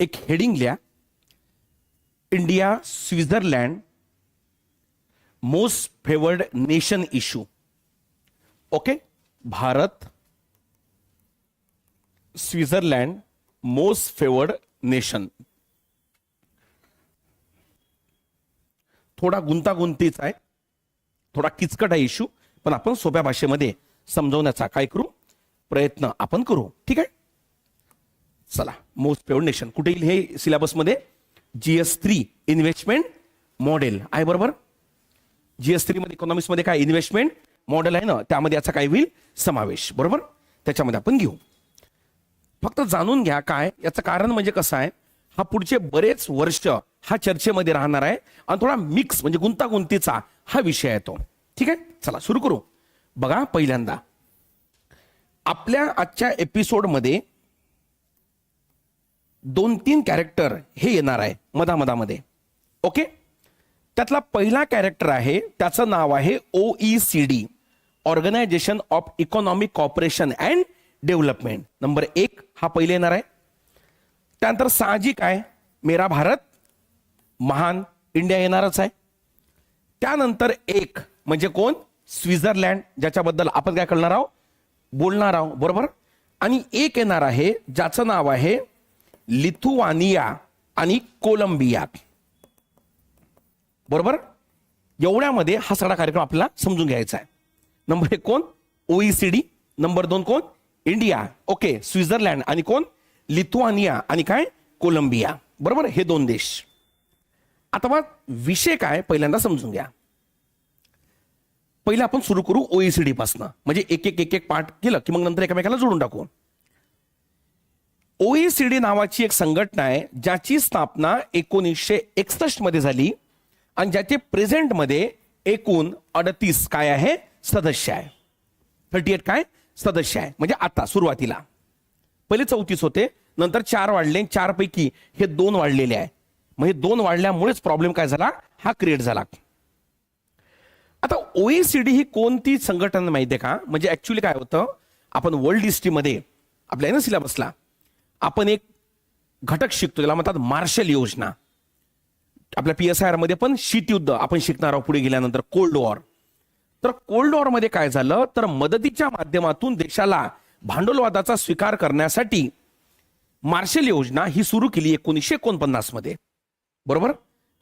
एक हेडिंग लिहा. India Switzerland most favoured nation issue okay Bharat Switzerland most favoured nation थोडा गुंतागुंतीचा आहे. थोडा किचकट आहे इश्यू पण आपण सोप्या भाषेमध्ये समजवण्याचा काय करू? प्रयत्न आपण करू. ठीक आहे? चला मोस्ट फेवर्ड नेशन कुठे येईल हे सिलेबसमध्ये जीएस थ्री इन्व्हेस्टमेंट मॉडेल आहे बरोबर? जीएस थ्री मध्ये इकॉनॉमिक्समध्ये काय इन्व्हेस्टमेंट मॉडेल आहे ना त्यामध्ये याचा काय होईल समावेश बरोबर? त्याच्यामध्ये आपण घेऊ. फक्त जाणून घ्या काय याचं कारण म्हणजे कसं आहे हा पुढचे बरेच वर्ष हा चर्चेमध्ये राहणार आहे आणि थोडा मिक्स म्हणजे गुंतागुंतीचा हा विषय आहे तो. ठीक आहे? चला सुरू करू. बघा पहिल्यांदा. आपल्या आजच्या एपिसोडमध्ये दोन तीन कॅरेक्टर हे येणार आहे मधामधामध्ये. ओके त्यातला पहिला कॅरेक्टर आहे त्याचं नाव आहे O E C D organisation of economic cooperation and development number एक हा पहिले येणार आहे. त्यानंतर साहजिक आहे मेरा भारत महान इंडिया येणारच आहे. त्यानंतर एक म्हणजे कोण? स्वित्झर्लँड ज्याच्याबद्दल आपण काय करणार आहोत? बोलणार आहोत बरोबर? आणि एक येणार आहे ज्याचं नाव आहे लिथुआनिया आणि कोलंबिया. बरोबर? एवढ्यामध्ये हा सगळा कार्यक्रम आपल्याला समजून घ्यायचा आहे. नंबर एक कोण? ओईसीडी नंबर दोन कोण? इंडिया. Okay Switzerland. आणि कोण? लिथुआनिया. आणि काय? कोलंबिया. बरोबर? हे दोन देश. आता मग विषय काय? पहिल्यांदा समजून घ्या. पहिलं आपण सुरू करू ओईसीडी पासनं. म्हणजे एक एक एक एक पार्ट केलं की मग नंतर एकमेकाला जोडून टाकू. ओईसीडी नावाची एक संघटना आहे ज्याची स्थापना एकोणीसशे एकसष्टमध्ये झाली आणि ज्याचे प्रेझेंटमध्ये एकूण अडतीस काय आहे? सदस्य आहे. थर्टी एट काय? सदस्य आहे. म्हणजे आता सुरुवातीला. पहिले चौतीस होते नंतर चार वाढले चार पैकी हे दोन वाढलेले आहे. मग हे दोन वाढल्यामुळेच प्रॉब्लेम काय झाला? हा क्रिएट झाला. आता ओईसीडी ही कोणती संघटना माहितीये का? म्हणजे ऍक्च्युली काय होतं? आपण वर्ल्ड हिस्ट्रीमध्ये आपल्या ना सिलेबसला आपण एक घटक शिकतो त्याला म्हणतात मार्शल योजना. आपल्या पी एस आय आरमध्ये पण शीतयुद्ध आपण शिकणार आहोत पुढे गेल्यानंतर कोल्ड वॉर तर कोल्ड वॉरमध्ये काय झालं? तर मदतीच्या माध्यमातून देशाला भांडवलवादाचा स्वीकार करण्यासाठी मार्शल योजना ही सुरू केली एकोणीसशे एकोणपन्नासमध्ये. बरोबर?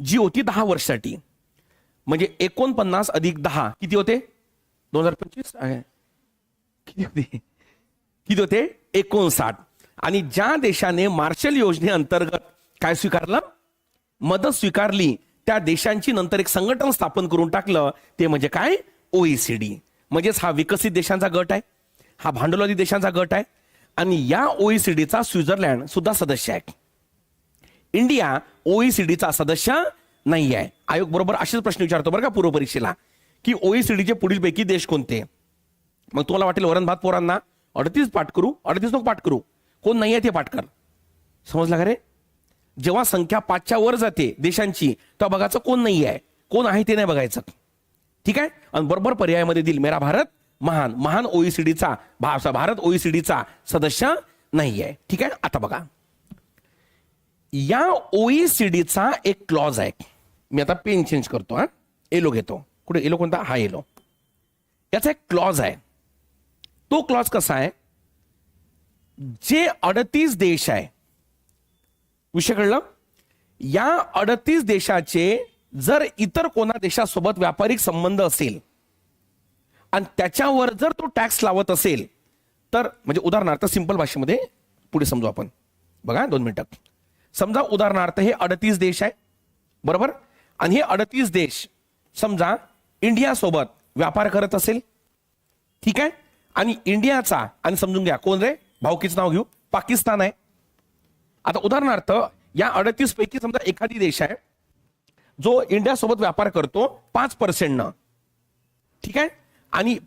जी होती दहा वर्षासाठी. म्हणजे एकोणपन्नास अधिक दहा किती होते? दोन हजार पंचवीस? किती होते? किती होते? एकोणसाठ. आणि ज्या देशाने मार्शल योजनेअंतर्गत काय स्वीकारलं? मदत स्वीकारली त्या देशांची नंतर एक संघटन स्थापन करून टाकलं ते म्हणजे काय? ओईसीडी. म्हणजेच हा विकसित देशांचा गट आहे हा भांडवलवादी देशांचा गट आहे आणि या ओईसीडीचा स्वित्झर्लंड सुद्धा सदस्य आहे. इंडिया ओईसीडीचा सदस्य नाही आहे. आयोग बरोबर असेच प्रश्न विचारतो बरं का पूर्व परीक्षेला की ओईसीडीचे पुढील पैकी देश कोणते? मग तुम्हाला वाटेल वरण भात पोरांना अडतीस पाठ करू अडतीस नको पाठ करू. कोण नाही आहे ते पाटकर. समजला का रे? जेव्हा संख्या पाचच्या वर जाते देशांची तेव्हा बघायचं कोण नाही आहे कोण आहे ते नाही बघायचं. ठीक आहे? आणि बरोबर पर्यायामध्ये दिल मेरा भारत महान. महान ओईसीडीचा भारत ओईसीडीचा सदस्य नाही आहे ठीक आहे? आता बघा. या ओईसीडीचा एक क्लॉज आहे. मी आता पेन चेंज करतो हा. एलो घेतो. कुठे? एलो कोणता? हा एलो याचा एक क्लॉज आहे. तो क्लॉज कसा आहे? जे अडतीस देश आहे विषय कळलं या अडतीस देशाचे जर इतर कोणा देशासोबत व्यापारिक संबंध असेल आणि त्याच्यावर जर तो टॅक्स लावत असेल तर म्हणजे उदाहरणार्थ सिंपल भाषेमध्ये पुढे समजू आपण. बघा दोन मिनिटं. समजा उदाहरणार्थ हे अडतीस देश आहे बरोबर? आणि हे अडतीस देश समजा इंडियासोबत व्यापार करत असेल ठीक आहे? आणि इंडियाचा आणि समजून घ्या कोण रे? भाऊकीचं नाव घेऊ? पाकिस्तान आहे. आता उदाहरणार्थ या अडतीस पैकी समजा एखादी देश आहे जो इंडियासोबत व्यापार करतो पाच पर्सेंटनं ठीक आहे? आणि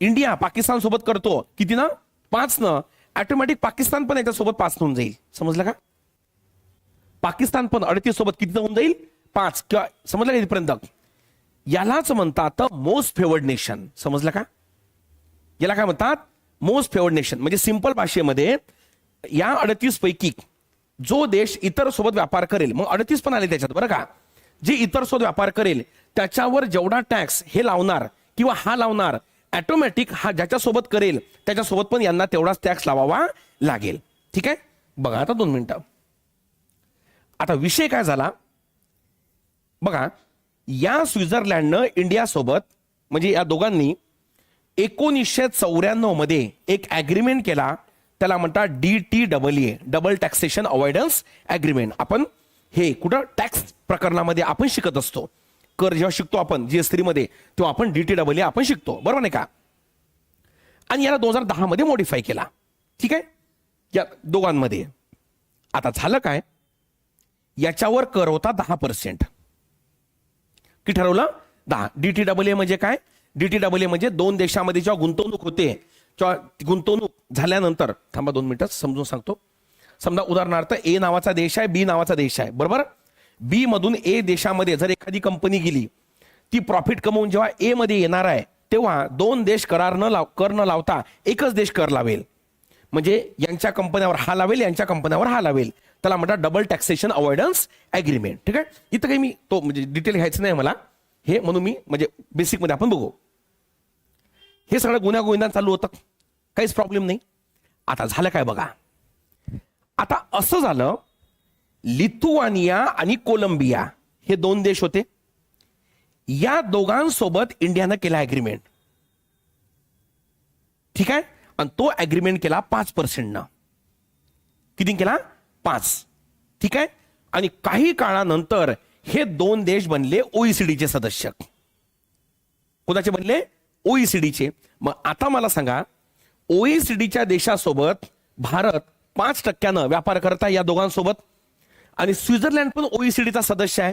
इंडिया पाकिस्तान सोबत करतो किती ना पाच न. ऑटोमॅटिक पाकिस्तान पण याच्यासोबत पाच होऊन जाईल. समजलं का? पाकिस्तान पण अडतीस सोबत किती होऊन जाईल? पाच. किंवा समजलं का इथपर्यंत? यालाच म्हणतात मोस्ट फेवर्ड नेशन समजलं का? याला काय म्हणतात? मोस्ट फेवर्ड नेशन म्हणजे सिंपल भाषेमध्ये या अडतीस पैकी जो देश इतर सोबत व्यापार करेल मग अडतीस पण आले त्याच्यात बरं का? जे इतर सोबत व्यापार करेल त्याच्यावर जेवढा टॅक्स हे लावणार किंवा हा लावणार ॲटोमॅटिक हा ज्याच्यासोबत करेल त्याच्यासोबत पण यांना तेवढाच टॅक्स लावावा लागेल. ठीक आहे? बघा आता दोन मिनिटं. आता विषय काय झाला? बघा या स्वित्झर्लंडनं इंडियासोबत म्हणजे या दोघांनी एकोणीसशे चौऱ्याण्णवमध्ये एक ऍग्रीमेंट केला. त्याला म्हणतात D T double A double taxation avoidance agreement आपण हे कुठं टॅक्स प्रकरणामध्ये आपण शिकत असतो. कर जेव्हा शिकतो आपण जीएसटी मध्ये तेव्हा आपण डी टी डबल ए आपण शिकतो. बरोबर नाही का? आणि याला दोन हजार दहा मध्ये मॉडीफाय केला. ठीक आहे? या दोघांमध्ये. आता झालं काय? याच्यावर कर होता दहा पर्सेंट की ठरवलं? दहा. डी टी डबल ए म्हणजे काय? डीटीडब्ल्यू डबल ए म्हणजे दोन देशामध्ये जेव्हा गुंतवणूक होते किंवा गुंतवणूक झाल्यानंतर थांबा दोन मिनिटं समजून सांगतो. समजा उदाहरणार्थ ए नावाचा देश आहे बी नावाचा देश आहे बरोबर? बी मधून ए देशामध्ये जर एखादी कंपनी गेली ती प्रॉफिट कमवून जेव्हा ए मध्ये येणार आहे तेव्हा दोन देश करार न लाव कर न लावता एकच देश कर लावेल. म्हणजे यांच्या कंपन्यावर हा लावेल यांच्या कंपन्यावर हा लावेल. त्याला म्हणतात डबल टॅक्सेशन अवॉइडन्स अग्रीमेंट ठीक आहे? इथं काही मी तो म्हणजे डिटेल घ्यायचं नाही मला. हे म्हणून मी म्हणजे बेसिकमध्ये आपण बघू. हे सगळं गुन्हा चालू होतं. काहीच प्रॉब्लेम नाही. आता झालं काय बघा. आता असं झालं लिथुआनिया आणि कोलंबिया हे दोन देश होते. या दोघांसोबत इंडियानं केला ॲग्रीमेंट ठीक आहे? आणि तो ॲग्रीमेंट केला पाच पर्सेंटनं किती केला? पाच. ठीक आहे? आणि काही काळानंतर हे दोन देश बनले ओईसीडीचे सदस्य. कोणाचे बनले? ओईसीडीचे. मग आता मला सांगा ओईसीडीच्या देशासोबत भारत पाच टक्क्यानं व्यापार करता या दोघांसोबत. आणि स्वित्झर्लंड पण ओईसीडीचा सदस्य आहे.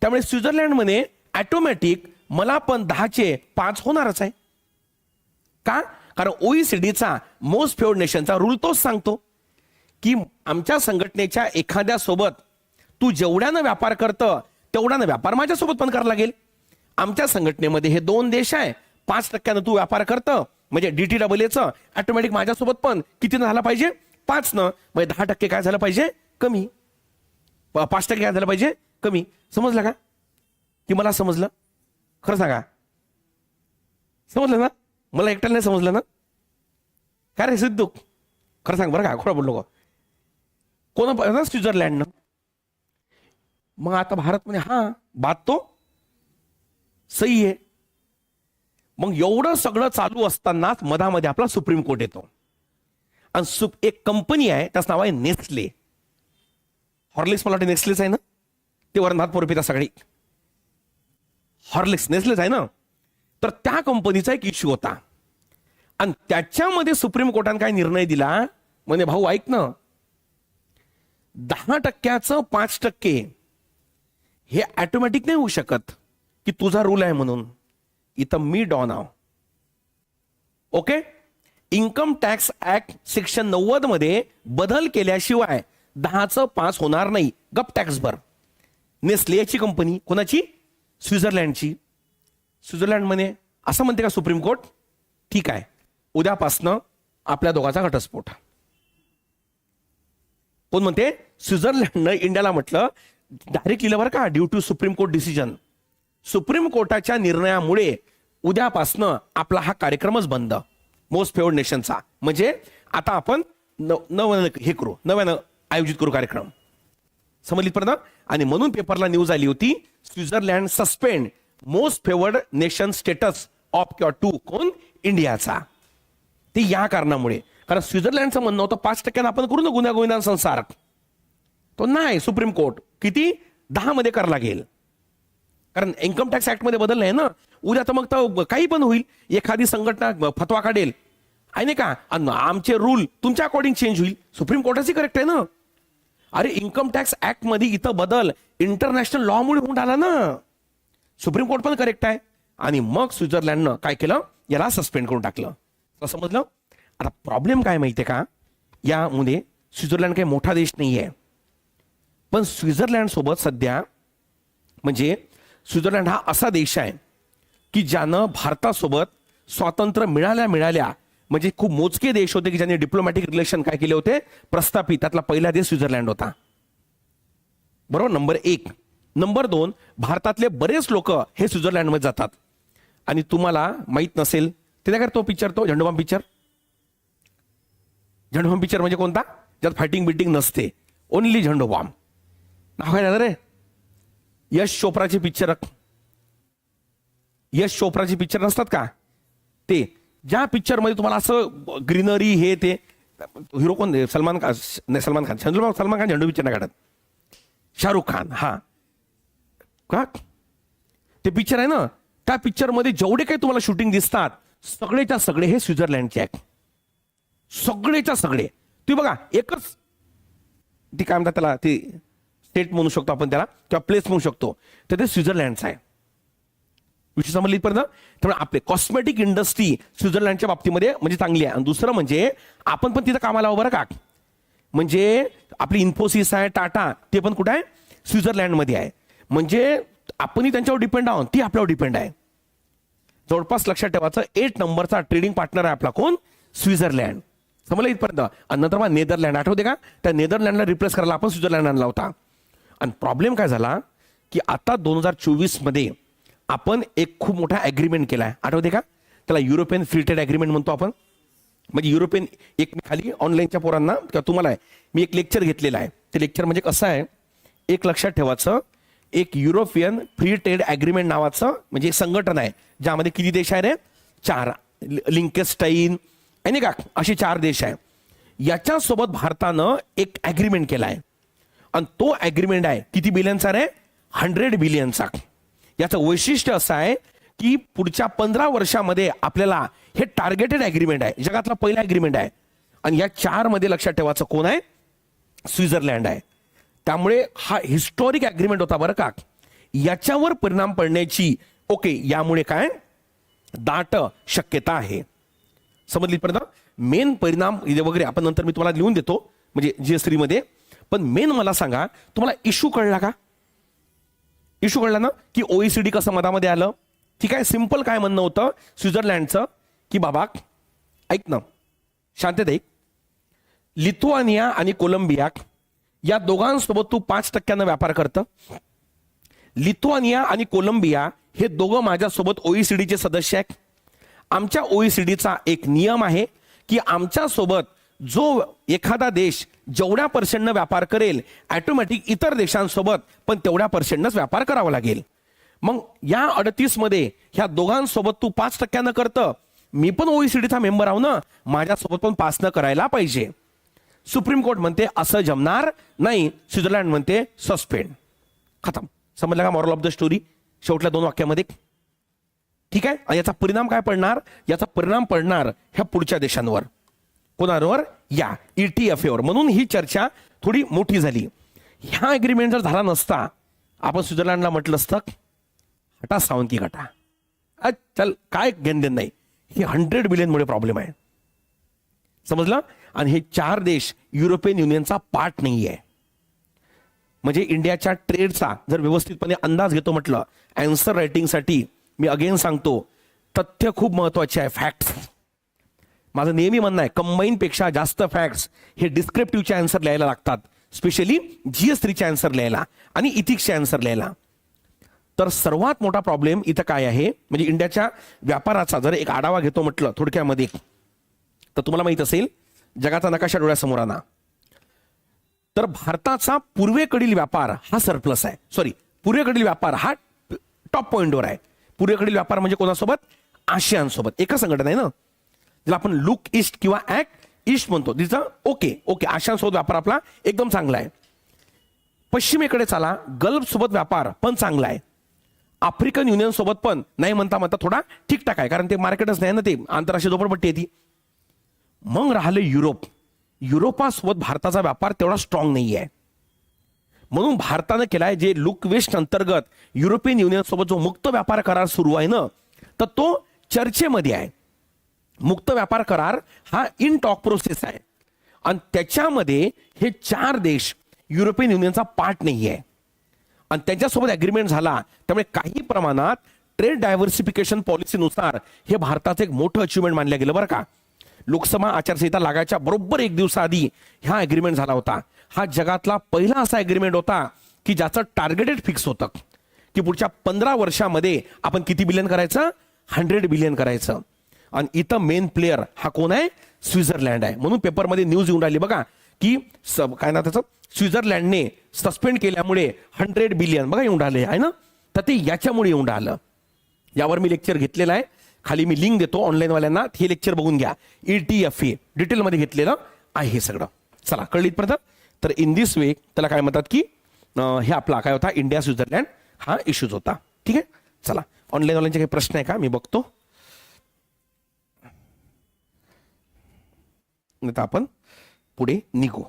त्यामुळे स्वित्झर्लंडमध्ये ॲटोमॅटिक मला पण दहाचे पाच होणारच आहे. का? कारण ओईसीडीचा मोस्ट फेवर्ड नेशनचा रूल तोच सांगतो की आमच्या संघटनेच्या एखाद्या सोबत तू जेवढ्यानं व्यापार करतं तेवढ्यानं व्यापार माझ्यासोबत पण करावा लागेल. आमच्या संघटनेमध्ये हे दोन देश आहे. पाच टक्क्यानं तू व्यापार करतं म्हणजे डी टी डबल एचं ऑटोमॅटिक माझ्यासोबत पण कितीनं झाला पाहिजे? पाच न म्हणजे दहा टक्के काय झालं पाहिजे? कमी. प- पाच टक्के काय झालं पाहिजे? कमी. समजलं का? की मला समजलं? खरं सांगा. समजलं ना? मला एकट्याला नाही समजलं ना? काय रे सिद्धू? खरं सांग बरं का खोडा बोललो का कोण ना स्वित्झर्लंडनं? मग आता भारत म्हणे हा बात तो. सही आहे. मग एवढं सगळं चालू असतानाच मधामध्ये आपला सुप्रीम कोर्ट येतो. आणि सुप एक कंपनी आहे त्याचं नाव आहे नेस्ले. हॉर्लिक्स मला वाटतं नेस्लेच आहे ना? ते वरनाथ पोरपिता सगळी. हॉर्लिक्स नेस्लेच आहे ना? तर त्या कंपनीचा एक इश्यू होता. आणि त्याच्यामध्ये सुप्रीम कोर्टाने काय निर्णय दिला? म्हणे भाऊ ऐक ना. दहा टक्क्याचं पाच टक्के हे ऑटोमॅटिक नाही होऊ शकत की तुझा रूल आहे म्हणून. इथं मी डॉन आहो okay income tax act section नव्वदमध्ये बदल केल्याशिवाय दहाचं पास होणार नाही. गप टॅक्स भर. नेस्लेची कंपनी कोणाची? स्वित्झर्लंडची स्वित्झर्लंडमध्ये असं म्हणते का सुप्रीम कोर्ट ठीक आहे. उद्यापासनं आपल्या दोघांचा घटस्फोट. कोण म्हणते? स्वित्झर्लंडनं इंडियाला म्हटलं डायरेक्ट लिहिलं बरं का? Due to supreme court decision supreme कोर्टाच्या निर्णयामुळे उद्यापासनं आपला हा कार्यक्रमच बंद. मोस्ट फेवर्ड नेशनचा म्हणजे आता आपण नव्यानं हे करू नव्यानं आयोजित करू कार्यक्रम. समजली पर्यंत आणि म्हणून पेपरला न्यूज आली होती Switzerland suspend most favoured nation status of किंवा टू कोण? इंडियाचा ते या कारणामुळे. कारण स्वित्झर्लंडचं म्हणणं होतं पाच टक्क्यानं आपण करू ना गुन्हा गोविंदा संसार. तो नाही सुप्रीम कोर्ट किती? दहा मध्ये करावं लागेल. कारण इन्कम टॅक्स ऍक्टमध्ये बदललं बदल नाही ना. उद्या तर मग तर काही पण होईल. एखादी संघटना फतवा काढेल. आहे नाही का? आमचे रूल तुमच्या अकॉर्डिंग चेंज होईल. सुप्रीम कोर्टाची करेक्ट आहे ना. अरे इन्कम टॅक्स ऍक्टमध्ये इथं बदल. इंटरनॅशनल लॉ मुळे होऊन आला ना. सुप्रीम कोर्ट पण करेक्ट आहे. आणि मग स्वित्झर्लंडनं काय केलं? याला सस्पेंड करून टाकलं. समजलं? आता प्रॉब्लेम काय माहितीये का? यामध्ये स्वित्झर्लंड काही मोठा देश नाही आहे पण स्वित्झर्लंडसोबत सध्या म्हणजे स्वित्झर्लंड हा असा देश आहे की ज्यानं भारतासोबत स्वातंत्र्य मिळाल्या मिळाल्या म्हणजे खूप मोजके देश होते की ज्यांनी डिप्लोमॅटिक रिलेशन काय केले होते? प्रस्थापित. त्यातला पहिला देश स्वित्झर्लंड होता. बरोबर? नंबर एक. नंबर दोन भारतातले बरेच लोक हे स्वित्झर्लंडमध्ये जातात. आणि तुम्हाला माहीत नसेल ते नाही का तो पिक्चर तो? झंडूबाम पिक्चर झंडूबाम पिक्चर म्हणजे कोणता? ज्यात फायटिंग बिटिंग नसते. ओनली झंडूबाम. नाव काय झालं रे? यश चोप्राचे पिक्चर यश चोप्राचे पिक्चर नसतात का? ते ज्या पिक्चरमध्ये तुम्हाला असं ग्रीनरी हे ते हिरो कोण? सलमान खान नाही सलमान खान. चंद्रबाबू सलमान खान झेंडू पिक्चर नाही काढत. शाहरुख खान हा. का? ते पिक्चर आहे ना? त्या पिक्चरमध्ये जेवढे काही तुम्हाला शूटिंग दिसतात सगळेच्या सगळे हे स्वित्झर्लंडचे आहेत. सगळेच्या सगळे. तुम्ही बघा एकच ती काय म्हणतात त्याला? ती स्टेट म्हणू शकतो आपण त्याला किंवा प्लेस म्हणू शकतो. तर ते स्वित्झर्लंडचं आहे. विषय समजली इथपर्यंत. त्यामुळे आपले कॉस्मेटिक इंडस्ट्री स्वित्झर्लंडच्या बाबतीमध्ये म्हणजे चांगली आहे. आणि दुसरं म्हणजे आपण पण तिथं कामाला बरं का? म्हणजे आपली इन्फोसिस आहे टाटा ते पण कुठं आहे? स्वित्झर्लंडमध्ये आहे. म्हणजे आपणही त्यांच्यावर डिपेंड आहोत. ती आपल्यावर डिपेंड आहे. जवळपास लक्षात ठेवायचं एट नंबरचा ट्रेडिंग पार्टनर आहे आपला कोण? स्वित्झर्लंड. समजलं इथपर्यंत. आणि नंतर मग नेदरलँड. आठवते का? त्या नेदरलँडला रिप्लेस करायला आपण स्वित्झर्लंड आणला होता. आणि प्रॉब्लेम काय झाला की आता दोन हजार चोवीसमध्ये आपण एक खूप मोठा ॲग्रीमेंट केला आहे आठवते का? त्याला युरोपियन फ्री ट्रेड ॲग्रीमेंट म्हणतो आपण. म्हणजे युरोपियन एक खाली ऑनलाईनच्या पोरांना किंवा तुम्हाला आहे मी एक लेक्चर घेतलेलं आहे. ते लेक्चर म्हणजे कसं आहे? एक लक्षात ठेवायचं एक युरोपियन फ्री ट्रेड ॲग्रीमेंट नावाचं म्हणजे संघटन आहे ज्यामध्ये किती देश आहे रे चार. लिंकेस्टाईन आणि का? असे चार देश आहे याच्यासोबत भारतानं एक ॲग्रीमेंट केला आहे आणि तो ॲग्रीमेंट आहे किती बिलियनचा रे? हंड्रेड बिलियनचा याचं वैशिष्ट्य असं आहे की पुढच्या पंधरा वर्षामध्ये आपल्याला हे टार्गेटेड ॲग्रीमेंट आहे जगातला पहिला ॲग्रीमेंट आहे. आणि या चारमध्ये लक्षात ठेवायचं कोण आहे? स्वित्झर्लंड आहे. त्यामुळे हा हिस्टॉरिक ॲग्रीमेंट होता बरं का. याच्यावर परिणाम पडण्याची ओके यामुळे काय? दाट शक्यता आहे. समजली पर्यंत मेन परिणाम इथे वगैरे आपण नंतर मी तुम्हाला लिहून देतो. म्हणजे जीएसमध्ये. पण मेन मला सांगा तुम्हाला इश्यू कळला का? इश्यू कळला ना? की ओईसीडी कसं मधामध्ये आलं? ठीक आहे सिंपल काय म्हणणं होतं स्वित्झर्लंडचं? की बाबा ऐक ना शांतत ऐक. लिथुआनिया आणि कोलंबिया या दोघांसोबत तू पाच टक्क्यानं व्यापार करतं. लिथुआनिया आणि कोलंबिया हे दोघं माझ्यासोबत ओईसीडीचे सदस्य आहेत. आमच्या ओईसीडीचा एक नियम आहे की आमच्यासोबत जो एखादा देश जेवढ्या पर्सेंटनं व्यापार करेल ॲटोमॅटिक इतर देशांसोबत पण तेवढ्या पर्सेंटनंच व्यापार करावा लागेल. मग या अडतीसमध्ये ह्या दोघांसोबत तू पाच टक्क्यानं करतं. मी पण ओईसीडीचा मेंबर आहो ना. माझ्यासोबत पण पाचनं करायला पाहिजे. सुप्रीम कोर्ट म्हणते असं जमणार नाही. स्वित्झर्लंड म्हणते सस्पेंड. खतम. समजलं का मॉरल ऑफ द स्टोरी शेवटल्या दोन वाक्यामध्ये. ठीक आहे? याचा परिणाम काय पडणार? याचा परिणाम पडणार ह्या पुढच्या देशांवर. कोणावर? या E ईटीएफएवर म्हणून ही चर्चा थोडी मोठी झाली. ह्या अग्रीमेंट जर झाला नसता आपण स्वित्झर्लंडला म्हटलं असतं हटा सावंती घटा. अ, चल काय घेणदेन नाही. ही हंड्रेड बिलियनमुळे प्रॉब्लेम आहे. समजलं? आणि हे चार देश युरोपियन युनियनचा पार्ट नाही आहे म्हणजे इंडियाच्या ट्रेडचा जर व्यवस्थितपणे अंदाज घेतो म्हटलं अँसर रायटिंगसाठी मी अगेन सांगतो तथ्य खूप महत्त्वाचे आहे फॅक्ट्स माझं नेहमी म्हणणं आहे कंबाईनपेक्षा जास्त फॅक्ट्स हे डिस्क्रिप्टिव्हचे आन्सर लिहायला लागतात. स्पेशली जी एस थ्रीचे आन्सर लिहायला आणि इथिक्सचे आन्सर लिहायला. तर सर्वात मोठा प्रॉब्लेम इथं काय आहे? म्हणजे इंडियाच्या व्यापाराचा जर एक आढावा घेतो म्हटलं थोडक्यामध्ये तर तुम्हाला माहीत असेल जगाचा नकाशा डोळ्यासमोर आणा. तर भारताचा पूर्वेकडील व्यापार हा सरप्लस आहे. सॉरी पूर्वेकडील व्यापार हा टॉप पॉइंटवर आहे. पूर्वेकडील व्यापार म्हणजे कोणासोबत? आशियानसोबत. एका संघटना आहे ना ज्याला आपण लुक ईस्ट किंवा ऍक्ट ईस्ट म्हणतो. तिचं ओके ओके आशांसोबत व्यापार आपला एकदम चांगला आहे. पश्चिमेकडे चाला गल्फ सोबत व्यापार पण चांगला आहे. आफ्रिकन युनियन सोबत पण नाही म्हणता म्हणता थोडा ठीकठाक आहे कारण ते मार्केटच नाही ना ते आंतरराष्ट्रीय झोपडपट्टी आहे ती. मग राहिलं युरोप. युरोपासोबत भारताचा व्यापार तेवढा स्ट्रॉंग नाही आहे म्हणून भारतानं केलाय जे लुक वेस्ट अंतर्गत युरोपियन युनियन सोबत जो मुक्त व्यापार करार सुरू आहे ना तर तो चर्चेमध्ये आहे. मुक्त व्यापार करार हा इन टॉक प्रोसेस आहे. आणि त्याच्यामध्ये हे चार देश युरोपियन युनियनचा पार्ट नाही आहे. आणि त्यांच्यासोबत ॲग्रीमेंट झाला. त्यामुळे काही प्रमाणात ट्रेड डायव्हर्सिफिकेशन पॉलिसीनुसार हे भारताचं एक मोठं अचिव्हमेंट मानलं गेलं बरं का. लोकसभा आचारसंहिता लागायच्या बरोबर एक दिवसाआधी हा ॲग्रीमेंट झाला होता. हा जगातला पहिला असा ॲग्रीमेंट होता की ज्याचं टार्गेटेड फिक्स होतं. की पुढच्या पंधरा वर्षामध्ये आपण किती बिलियन करायचं? हंड्रेड बिलियन करायचं. आणि इथं मेन प्लेअर हा कोण आहे? स्वित्झर्लंड आहे. म्हणून पेपरमध्ये न्यूज येऊन राहिली बघा की सब काय ना त्याचं? स्वित्झर्लंडने सस्पेंड केल्यामुळे हंड्रेड बिलियन बघा येऊन राहिले आहे ना? तर ते याच्यामुळे येऊन राहिलं. यावर मी लेक्चर घेतलेलं आहे. खाली मी लिंक देतो ऑनलाईनवाल्यांना हे लेक्चर बघून घ्या. ई टी एफ ए डिटेलमध्ये घेतलेलं आहे हे सगळं. चला कळली इथपर्यंत तर इन दिस वे त्याला काय म्हणतात की हे आपला काय होता? इंडिया स्वित्झर्लंड हा इश्यूज होता. ठीक आहे? चला ऑनलाईनवाल्यांचे काही प्रश्न आहे का? मी बघतो. नाही तर आपण पुढे निघू.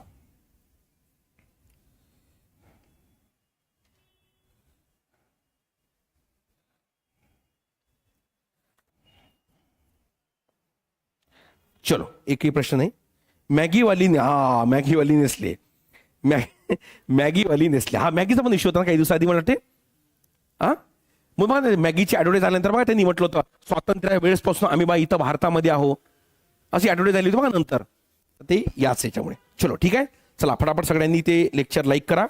चलो एकही प्रश्न नाही. मॅगीवाली हा मॅगीवाली नेसले. मॅ- मॅगीवाली नेसले. हा मॅगीचा पण इश्यू होता ना काही दिवसाआधी मला वाटते. हा मग बघा मॅगीची ॲडव्हर्टाईज आल्यानंतर बघा त्यांनी म्हटलं होतं स्वातंत्र्य वेळेसपासून आम्ही बा इथं भारतामध्ये आहो. अशी ॲडव्हर्टाईज आली होती बघा नंतर. ते याच याच्यामुळे. चलो ठीक आहे? चला फटाफट सगळ्यांनी ते लेक्चर लाईक करा.